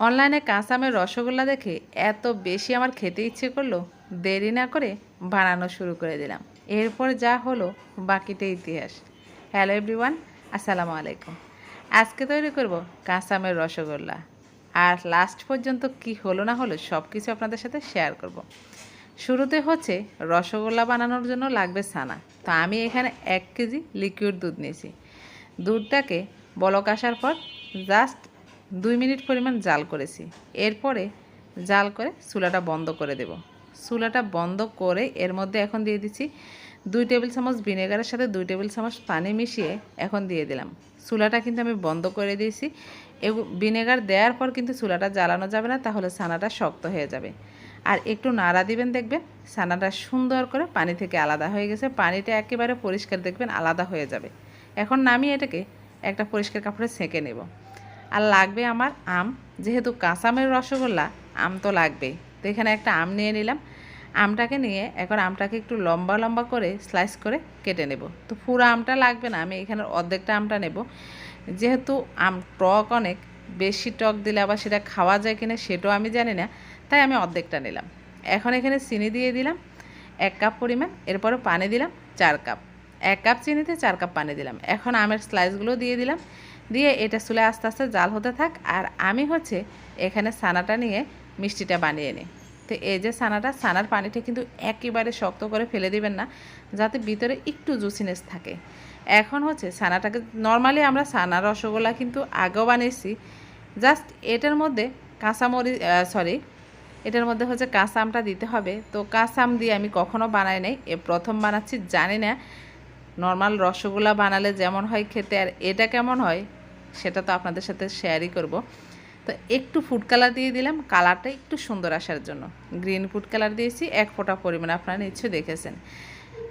অনলাইনে কাঁচামের রসগোল্লা দেখে এত বেশি আমার খেতে ইচ্ছে করল, দেরি না করে বানানো শুরু করে দিলাম। এরপর যা হলো বাকিটা ইতিহাস। হ্যালো এভরিওয়ান, আসসালামু আলাইকুম। আজকে তৈরি করব কাঁচামের রসগোল্লা। আর লাস্ট পর্যন্ত কি হলো না হলো সব কিছু আপনাদের সাথে শেয়ার করব। শুরুতে হচ্ছে রসগোল্লা বানানোর জন্য লাগবে ছানা। তো আমি এখানে এক কেজি লিকুইড দুধ নিয়েছি। দুধটাকে বলক আসার পর জাস্ট দুই মিনিট পরিমাণ জাল করেছি। এরপরে জাল করে চুলাটা বন্ধ করে দেব। চুলাটা বন্ধ করে এর মধ্যে এখন দিয়ে দিচ্ছি দুই টেবিল চামচ ভিনেগারের সাথে দুই টেবিল চামচ পানি মিশিয়ে এখন দিয়ে দিলাম। চুলাটা কিন্তু আমি বন্ধ করে দিয়েছি। ভিনেগার দেওয়ার পর কিন্তু চুলাটা জ্বালানো যাবে না, তাহলে ছানাটা শক্ত হয়ে যাবে। আর একটু নাড়া দিবেন দেখবেন, ছানাটা সুন্দর করে পানি থেকে আলাদা হয়ে গেছে। পানিটা একেবারে পরিষ্কার দেখবেন আলাদা হয়ে যাবে। এখন নামিয়ে এটাকে একটা পরিষ্কার কাপড়ে ছেঁকে নেব। আর লাগবে আমার আম। যেহেতু কাঁচামের রসগোল্লা, আম তো লাগবেই। তো এখানে একটা আম নিয়ে নিলাম। আমটাকে নিয়ে এখন আমটাকে একটু লম্বা লম্বা করে স্লাইস করে কেটে নেব। তো পুরো আমটা লাগবে না, আমি এখানে অর্ধেকটা আমটা নেব। যেহেতু আম টক অনেক, বেশি টক দিলে আবার সেটা খাওয়া যায় কিনা সেটাও আমি জানি না, তাই আমি অর্ধেকটা নিলাম। এখন এখানে চিনি দিয়ে দিলাম, এক কাপ পরিমাণ। এরপরে পানি দিলাম, চার কাপ। এক কাপ চিনিতে চার কাপ পানি দিলাম। এখন আমের স্লাইসগুলো দিয়ে দিলাম। দিয়ে এটা চুলে আস্তে আস্তে জাল হতে থাক। আর আমি হচ্ছে এখানে ছানাটা নিয়ে মিষ্টিটা বানিয়ে নিই। তো এই যে ছানাটা, ছানার পানিটা কিন্তু একেবারে শক্ত করে ফেলে দিবেন না, যাতে ভিতরে একটু জুসিনেস থাকে। এখন হচ্ছে ছানাটাকে নর্মালি আমরা ছানা রসগোল্লা কিন্তু আগেও বানিয়েছি। জাস্ট এটার মধ্যে কাঁচামরি সরি এটার মধ্যে হচ্ছে কাঁচা আমটা দিতে হবে। তো কাঁচা আম দিয়ে আমি কখনো বানাই নাই। এ প্রথম বানাচ্ছি, জানি না। নর্মাল রসগোল্লা বানালে যেমন হয় খেতে, আর এটা কেমন হয় সেটা তো আপনাদের সাথে শেয়ারই করব। তো একটু ফুড কালার দিয়ে দিলাম কালারটা একটু সুন্দর আসার জন্য। গ্রিন ফুড কালার দিয়েছি, এক ফোঁটা পরিমাণ আপনারা নিশ্চয়ই দেখেছেন।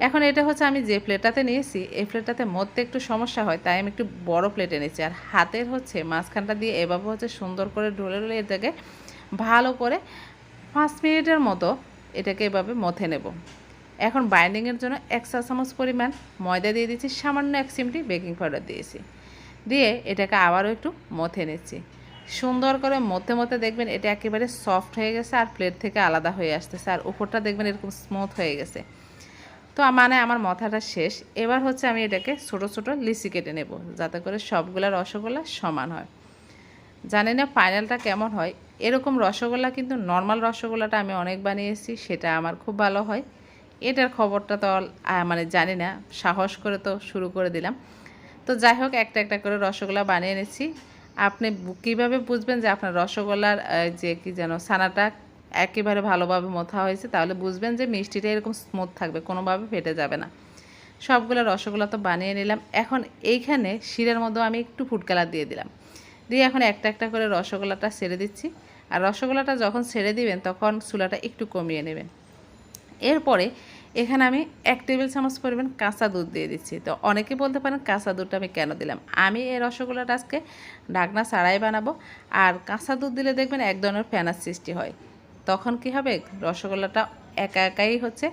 এখন এটা হচ্ছে আমি যে প্লেটটাতে নিয়েছি, এই প্লেটটাতে মধ্যে একটু সমস্যা হয়, তাই আমি একটু বড় প্লেটে নিয়েছি। আর হাতের হচ্ছে মাঝখানটা দিয়ে এভাবে হচ্ছে সুন্দর করে ঢলে ঢলে এটাকে ভালো করে পাঁচ মিনিটের মতো এটাকে এভাবে মথে নেব। এখন বাইন্ডিংয়ের জন্য এক চা চামচ পরিমাণ ময়দা দিয়ে দিচ্ছি, সামান্য এক চিমটি বেকিং পাউডার দিয়েছি। দিয়ে এটাকে আবারও একটু মথে নিচ্ছি। সুন্দর করে মধ্যে মধ্যে দেখবেন এটা একেবারে সফট হয়ে গেছে আর প্লেট থেকে আলাদা হয়ে আসতেছে আর উপরটা দেখবেন এরকম স্মুথ হয়ে গেছে। তো মানে আমার মাথাটা শেষ। এবার হচ্ছে আমি এটাকে ছোটো ছোটো লিচি কেটে নেব যাতে করে সবগুলা রসগোল্লা সমান হয়। জানি না ফাইনালটা কেমন হয়। এরকম রসগোল্লা কিন্তু নর্মাল রসগোল্লাটা আমি অনেক বানিয়েছি, সেটা আমার খুব ভালো হয়। এটার খবরটা তো মানে জানি না, সাহস করে তো শুরু করে দিলাম। তো যাই হোক, একটা একটা করে রসগোল্লা বানিয়ে নিচ্ছি আপনি কীভাবে বুঝবেন যে আপনার রসগোল্লার যে কি যেন ছানাটা একেবারে ভালোভাবে মথা হয়েছে, তাহলে বুঝবেন যে মিষ্টিটা এরকম স্মুথ থাকবে, কোনোভাবে ফেটে যাবে না। সবগুলো রসগোল্লা তো বানিয়ে নিলাম। এখন এইখানে শিরের মধ্যেও আমি একটু ফুড কালার দিয়ে দিলাম। দিয়ে এখন একটা একটা করে রসগোল্লাটা ছেড়ে দিচ্ছি। আর রসগোল্লাটা যখন ছেড়ে দিবেন, তখন চুলাটা একটু কমিয়ে নেবেন। এরপরে এখানে আমি এক টেবিল চামচ পরিমাণ কাঁচা দুধ দিয়ে দিচ্ছি। তো অনেকে বলতে পারেন কাঁচা দুধটা আমি কেন দিলাম? আমি এই রসগোল্লাটা আজকে ঢাকনা ছাড়াই বানাবো। আর কাঁচা দুধ দিলে দেখবেন এক ধরনের ফ্যানার সৃষ্টি হয়। তখন কি হবে? রসগোল্লাটা একা একাই হচ্ছে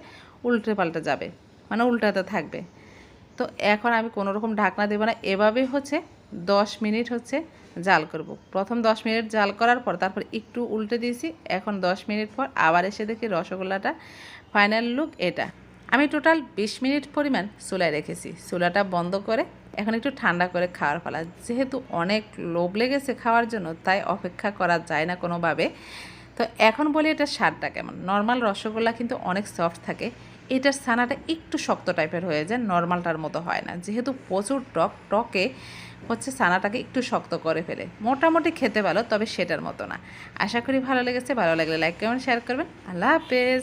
উল্টে পাল্টে যাবে। মানে উল্টাতে থাকবে। তো এখন আমি কোনো রকম ঢাকনা দেবো না। এভাবেই হচ্ছে দশ মিনিট হচ্ছে জাল করব। প্রথম দশ মিনিট জাল করার পর তারপর একটু উল্টে দিয়েছি। এখন দশ মিনিট পর আবার এসে দেখি রসগোল্লাটা ফাইনাল লুক এটা। আমি টোটাল বিশ মিনিট পরিমাণ চুলায় রেখেছি। চুলাটা বন্ধ করে এখন একটু ঠান্ডা করে খাওয়ার ফলা যেহেতু অনেক লোভ লেগেছে খাওয়ার জন্য, তাই অপেক্ষা করা যায় না কোনোভাবে। তো এখন বলি এটা স্বাদটা কেমন? নর্মাল রসগোল্লা কিন্তু অনেক সফট থাকে। এটার ছানাটা একটু শক্ত টাইপের হয়ে যায়, নর্মালটার মতো হয় না। যেহেতু প্রচুর টক, টকে হচ্ছে ছানাটাকে একটু শক্ত করে ফেলে। মোটামুটি খেতে ভালো, তবে সেটার মতো না। আশা করি ভালো লেগেছে, ভালো লাগলে লাইক কমেন্ট শেয়ার করবেন। আল্লাহ হাফেজ।